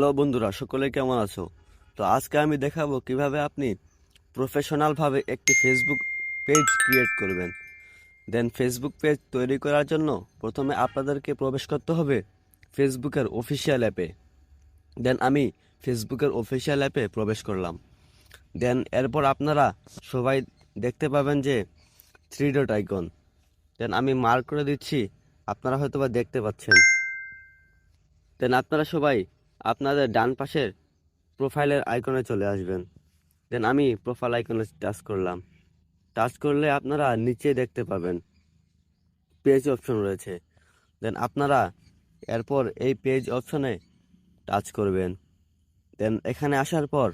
Hello বন্ধুরা, সকলে কেমন আছো? তো আজকে আমি দেখাবো কীভাবে আপনি প্রফেশনালভাবে একটি ফেসবুক পেজ ক্রিয়েট করবেন। দেন ফেসবুক পেজ তৈরি করার জন্য প্রথমে আপনাদেরকে প্রবেশ করতে হবে ফেসবুকের অফিসিয়াল অ্যাপে দেন আমি ফেসবুকের অফিসিয়াল অ্যাপে প্রবেশ করলাম। দেন এরপর আপনারা সবাই দেখতে পাবেন যে থ্রি ডট আইকন দেন আমি মার্ক করে দিচ্ছি, আপনারা হয়তো বা দেখতে পাচ্ছেন। দেন আপনারা সবাই আপনাদের ডান পাশের প্রোফাইলের আইকনে চলে আসবেন। দেন আমি প্রোফাইল আইকনে টাচ করলাম। টাচ করলে আপনারা নিচে দেখতে পাবেন। পেজ অপশন রয়েছে। দেন আপনারা এরপর এই পেজ অপশনে টাচ করবেন। দেন এখানে আসার পর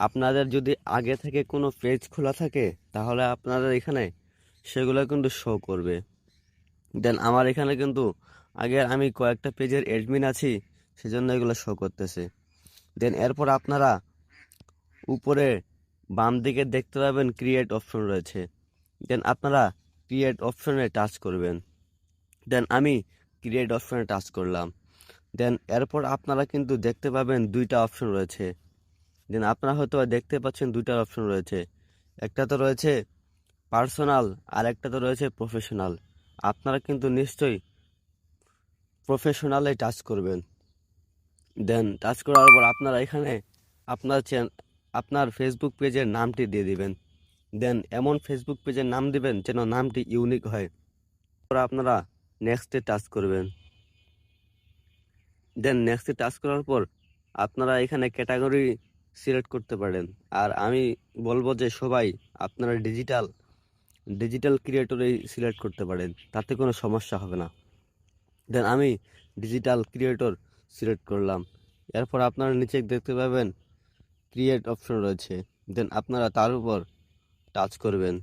আপনাদের যদি আগে থেকে কোনো পেজ খোলা থাকে, তাহলে আপনাদের এখানে সেগুলো কিন্তু শো করবে। দেন আমার এখানে কিন্তু আগে আমি কয়েকটা পেজের অ্যাডমিন আছি সেজন্য এগুলো শো করতেছে। দেন এরপর আপনারা উপরে বাম দিকে দেখতে পাবেন ক্রিয়েট অপশন রয়েছে। দেন আপনারা ক্রিয়েট অপশনে টাচ করবেন। দেন আমি ক্রিয়েট অপশনে টাচ করলাম। দেন এরপর আপনারা কিন্তু দেখতে পাবেন দুইটা অপশন রয়েছে। দেন আপনারা হয়তো দেখতে পাচ্ছেন দুইটা অপশন রয়েছে। একটা তো রয়েছে পার্সোনাল আর একটা তো রয়েছে প্রফেশনাল আপনারা কিন্তু নিশ্চয়ই প্রফেশনালে টাচ করবেন। দেন টাচ করার পর আপনারা এখানে আপনার আপনার ফেসবুক পেজের নামটি দিয়ে দিবেন। দেন এমন ফেসবুক পেজের নাম দিবেন যেন নামটি ইউনিক হয়। তারপর আপনারা নেক্সটে টাচ করবেন। দেন নেক্সটে টাচ করার পর আপনারা এখানে ক্যাটাগরি সিলেক্ট করতে পারেন। আর আমি বলব যে সবাই আপনারা ডিজিটাল ডিজিটাল ক্রিয়েটরেই সিলেক্ট করতে পারেন। তাতে কোনো সমস্যা হবে না। দেন আমি ডিজিটাল ক্রিয়েটর সিলেক্ট করলাম। এরপর আপনারা নিচে দেখতে পাবেন ক্রিয়েট অপশন রয়েছে। দেন আপনারা তার উপর টাচ করবেন।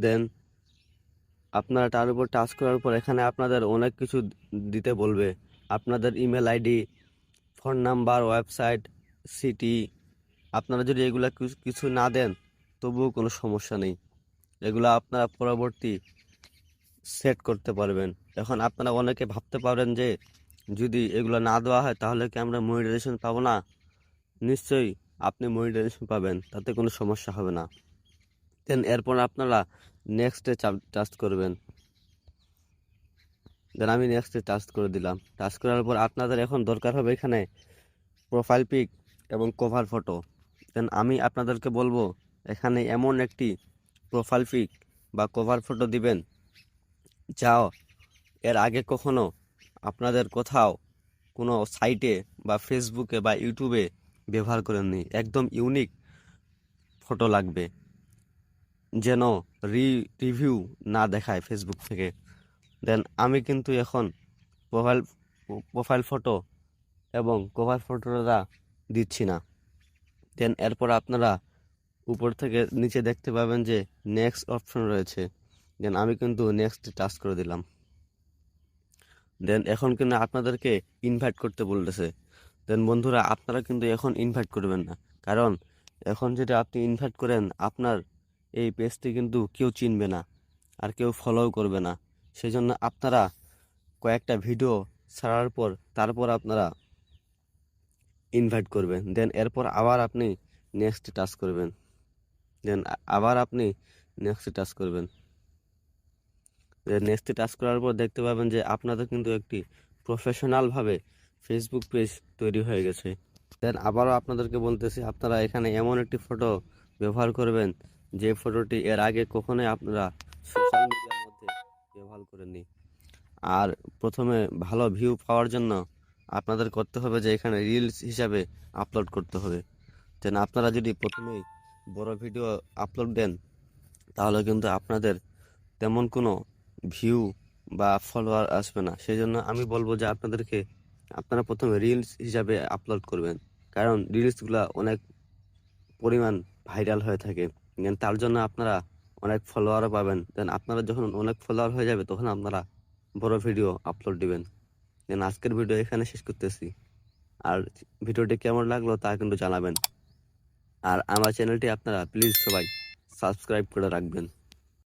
দেন আপনারা তার উপর টাচ করার পর এখানে আপনাদের অনেক কিছু দিতে বলবে। আপনাদের email ID phone number website city আপনারা যদি এগুলা কিছু- না দেন তবুও কোনো সমস্যা নেই। এগুলো আপনারা পরবর্তী সেট করতে পারবেন। এখন আপনারা অনেকে ভাবতে পারেন যে, যদি এগুলো না দেওয়া হয় তাহলে কি আমরা মনিটাইজেশন পাবো না? নিশ্চয়ই আপনি মনিটাইজেশন পাবেন, তাতে কোনো সমস্যা হবে না। দেন এরপর আপনারা নেক্সটে টাচ করবেন। দেন আমি নেক্সটে টাচ করে দিলাম। টাচ করার পর আপনাদের এখন দরকার হবে এখানে প্রোফাইল পিক এবং কভার ফটো দেন আমি আপনাদেরকে বলব, এখানে এমন একটি প্রোফাইল পিক বা কভার ফটো দিবেন। যাও। এর আগে কখনো আপনাদের কোথাও কোনো সাইটে বা ফেসবুকে বা ইউটিউবে ব্যবহার করেননি। একদম ইউনিক ফটো লাগবে যেন রি, রিভিউ না দেখায় ফেসবুক থেকে। দেন আমি কিন্তু এখন প্রোফাইল প্রোফাইল ফটো এবং কভার ফটোটা দিচ্ছি না। দেন এরপর আপনারা উপর থেকে নিচে দেখতে পাবেন যে নেক্সট অপশন রয়েছে। দেন আমি কিন্তু নেক্সট টাচ করে দিলাম। দেন এখন কিন্তু আপনাদেরকে ইনভাইট করতে বলতেছে। দেন বন্ধুরা, আপনারা কিন্তু এখন ইনভাইট করবেন না। কারণ এখন যদি আপনি ইনভাইট করেন, আপনার এই পেজটি কিন্তু কেউ চিনবে না আর কেউ ফলোও করবে না। সেই জন্য আপনারা কয়েকটা ভিডিও ছাড়ার পর, তারপর আপনারা ইনভাইট করবেন। দেন এরপর আবার আপনি নেক্সট টাচ করবেন। দেন আবার আপনি নেক্সট টাচ করবেন। নেক্সটে টাচ করার পর দেখতে পাবেন যে আপনাদের কিন্তু একটি প্রফেশনালভাবে ফেসবুক পেজ তৈরি হয়ে গেছে। দেন আবারও আপনাদেরকে বলতেছি, আপনারা এখানে এমন একটি ফটো ব্যবহার করবেন, যে ফটোটি এর আগে কখনোই আপনারা সোশ্যাল মিডিয়ার মধ্যে ব্যবহার করেননি। আর প্রথমে ভালো ভিউ পাওয়ার জন্য আপনাদের করতে হবে যে এখানে রিলস হিসাবে আপলোড করতে হবে। দেন আপনারা যদি প্রথমেই বড় ভিডিও আপলোড দেন, তাহলে কিন্তু আপনাদের তেমন কোনো ভিউ বা ফলোয়ার আসবে না। সেই জন্য আমি বলব যে আপনাদেরকে, আপনারা প্রথমে রিলস হিসাবে আপলোড করবেন। কারণ রিলসগুলো অনেক পরিমাণ ভাইরাল হয়ে থাকে। দেন তার জন্য আপনারা অনেক ফলোয়ারও পাবেন। দেন আপনারা যখন অনেক ফলোয়ার হয়ে যাবে, তখন আপনারা বড় ভিডিও আপলোড দিবেন। দেন আজকের ভিডিও এখানে শেষ করতেছি। আর ভিডিওটি কেমন লাগল তা কিন্তু জানাবেন। আর আমার চ্যানেলটি আপনারা প্লিজ সবাই সাবস্ক্রাইব করে রাখবেন।